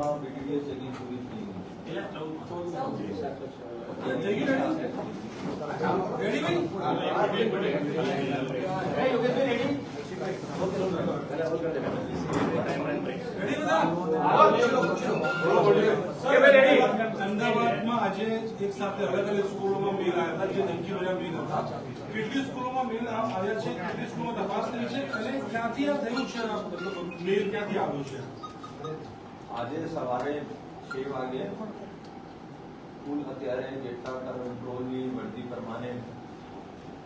સ્કૂલોમાં બીટીડીએસ ચેકિંગ પૂરી થઈ ગઈ? અમદાવાદમાં આજે એક સાથે અલગ અલગ સ્કૂલોમાં મેલ આવ્યા હતા જે ધમકી ભર્યા મેલ હતા. કેટલી સ્કૂલોમાં મેલ આવ્યા છે કેટલી સ્કૂલોમાં તપાસ થઈ છે અને ક્યાંથી આ થયું છે? મેલ ક્યાંથી આવ્યો છે? આજે સવારે છ વાગે કુલ અત્યારે જેટલા કંટ્રોલની વર્દી પ્રમાણે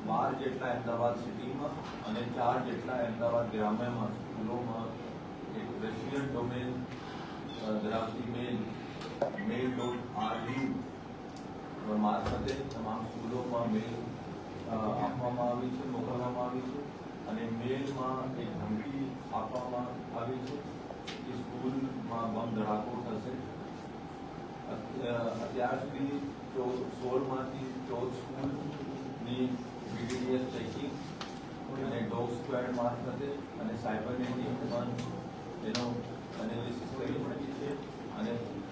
બાર જેટલા અમદાવાદ સિટીમાં અને ચાર જેટલા અમદાવાદ ગ્રામ્યમાં, સ્કૂલોમાં એક રશિયન ડોમેન ધરાવતી મેલ મેલ ડોટ આરયુ મારફતે તમામ સ્કૂલોમાં મેલ આપવામાં આવી છે, મોકલવામાં આવી છે અને મેલમાં એક ધમકી આપવામાં આવી છે. સ્કૂલમાં બમ ધડાકો થશે. અત્યા- અત્યાર સુધી સોળમાંથી ચૌદ સ્કૂલની બીડીડીએસ ચેકિંગ અને ડોગ સ્ક્વેડ થશે અને સાયબરની ટીમ પણ એનો એનાલિસિસ કરી રહી છે. અને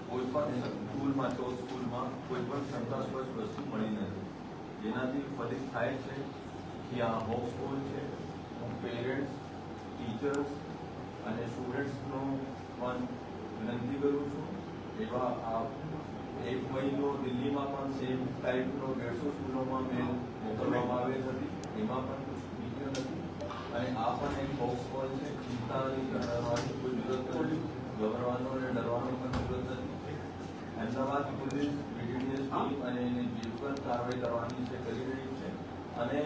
કોઈ પણ સ્કૂલમાં, ચૌદ સ્કૂલમાં કોઈ પણ શંકાસ્પદ વસ્તુ મળી નથી. જેનાથી ફલિત થાય છે કે આ હોમ સ્કૂલ છે પેરેન્ટ્સ, ટીચર્સ અને સ્ટુડન્ટ્સનો પણ કરું છું. એવા આ એક મહિનો દિલ્હીમાં પણ સેમ ટાઈપનો દેડસો સ્કૂલોમાં મેં મોકલવામાં આવેલ હતી એમાં પણ કુછ બીજો નથી. અને આ પણ એક બોક્સ કોલ છે. ચિંતાની કરવાની કોઈ જરૂરત નથી. ગભરવાનો અને ડરવાનો પણ જરૂરત નથી. અમદાવાદ પોલીસ બ્રિગેડિયર ટીમ અને એની જે પણ કાર્યવાહી કરવાની છે, કરી રહી છે. અને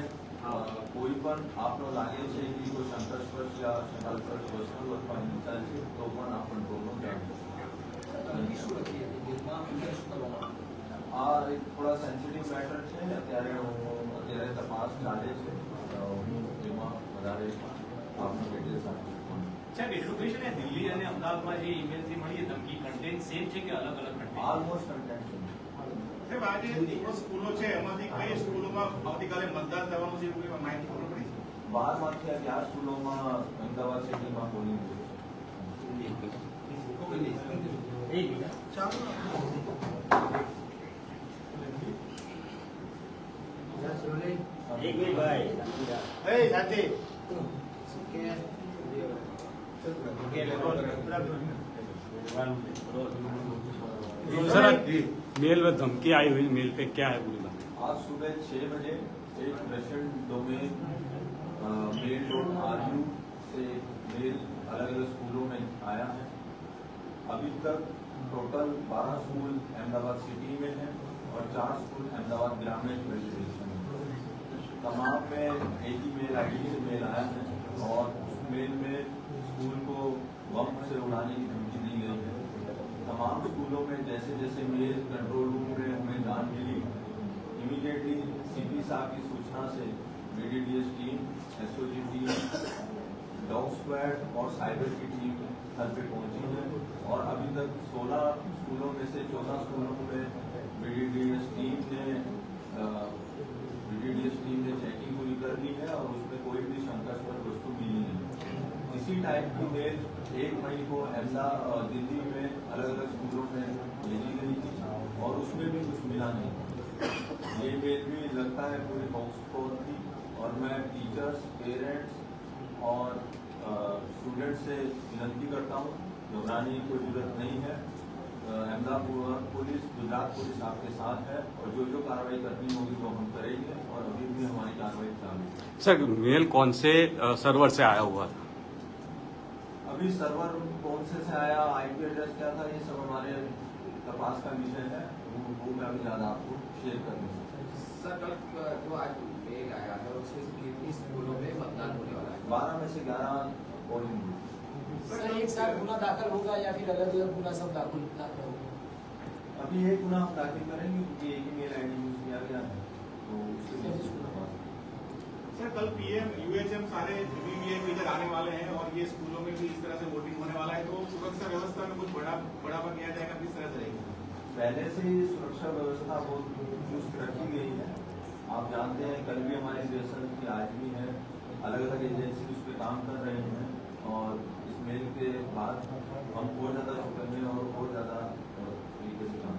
કોઈ પણ આપનો લાગે છે કે કોઈ શંકાસ્પદ યા શંકાસ્પદ વસ્તુ અથવા હિંસા છે, તો પણ આ કંટ્રોલનો આ એક થોડા સેન્સિટિવ મેટર છે અત્યારે હું અત્યારે તપાસ ચાલે છે હું એમાં વધારે આપનો ડિટેલ્સ આપીશ સાહેબ એટલું કહી શકાય દિલ્હી અને અમદાવાદમાં જે ઈમેલથી મળી ધમકી કન્ટેન્ટ સેમ છે કે અલગ અલગ કન્ટેન્ટ ઓલમોસ્ટ કન્ટેન્ટ છે. સાહેબ આજે જે સ્કૂલો છે એમાંથી કઈ સ્કૂલોમાં આવતીકાલે મતદાન થવાનું છે એવું માહિતી ખબર પડી? છે? આ ચાર સ્કૂલોમાં અમદાવાદ સિટીમાં પોલિંગ છે એ સાચી सर मेल में धमकी आई हुई मेल पे क्या है पूरी बात आज सुबह छह बजे एक Russian domain mail dot R से मेल अलग अलग स्कूलों में आया है अभी तक टोटल 12 स्कूल अहमदाबाद सिटी में हैं और चार स्कूल अहमदाबाद ग्रामीण में तमाम में एक ही मेल आई से मेल आया है और उस मेल में स्कूल को बम से उड़ाने की धमकी दी गई है। तमाम स्कूलों में जैसे जैसे मेल कंट्रोल रूम में हमें जान मिली इमीडिएटली सीपी साहब की सूचना से BDDS team SOG team dog squad और साइबर की टीम घर पे पहुँची है और अभी तक 16 स्कूलों में से 14 स्कूलों में बीडीडीएस टीम ने बीडीडीएस टीम ने चेकिंग पूरी कर ली है और उसमें कोई भी शंकास्पद वस्तु मिली नहीं इसी टाइप की मेल एक मई को अहमदाबाद दिल्ली में अलग अलग स्कूलों में भेजी गई थी और उसमें भी कुछ मिला नहीं। ये मेल भी लगता है पूरी बॉक्स कोड थी और मैं टीचर्स पेरेंट्स और स्टूडेंट से विनती करता हूँ घबराने की कोई ज़रूरत नहीं है। अहमदाबाद पुलिस गुजरात पुलिस आपके साथ है और जो जो कार्रवाई करनी होगी वो हम करेंगे और अभी भी हमारी कार्रवाई चालू है। सर मेल कौन से सर्वर से आया हुआ? था अभी सर्वर कौन से से आया आईपी एड्रेस क्या था ये सब हमारे तपास का विषय है। वो वो मैं अभी ज़्यादा आपको शेयर कर नहीं सर कल जो आज मेल आया है उसमें कितनी स्कूलों में मतदान होने वाला है? बारह में से ग्यारह पोलिंग सर एक साथ गुना दाखिल होगा या फिर अलग अलग गुना सब दाखिल दाखिल होगा? अभी एक गुना हम दाखिल करेंगे क्योंकि एक ही मेल आई डी यूज़ किया गया है तो उसके सर कल पीएम यूएचएम सारे वीवीआईपी इधर आने वाले हैं और ये स्कूलों में भी इस तरह से वोटिंग होने वाला है तो सुरक्षा व्यवस्था में कुछ बड़ा बढ़ावा किया जाएगा किस तरह से रहेगी? पहले से ही सुरक्षा व्यवस्था बहुत चुस्त रखी गई है। आप जानते हैं, कल भी हमारे स्टेशन की आज भी है। अलग अलग एजेंसी उस पर काम कर रहे हैं और इस मेल के बाद हम और ज़्यादा सुकन्या और और ज़्यादा तरीके से काम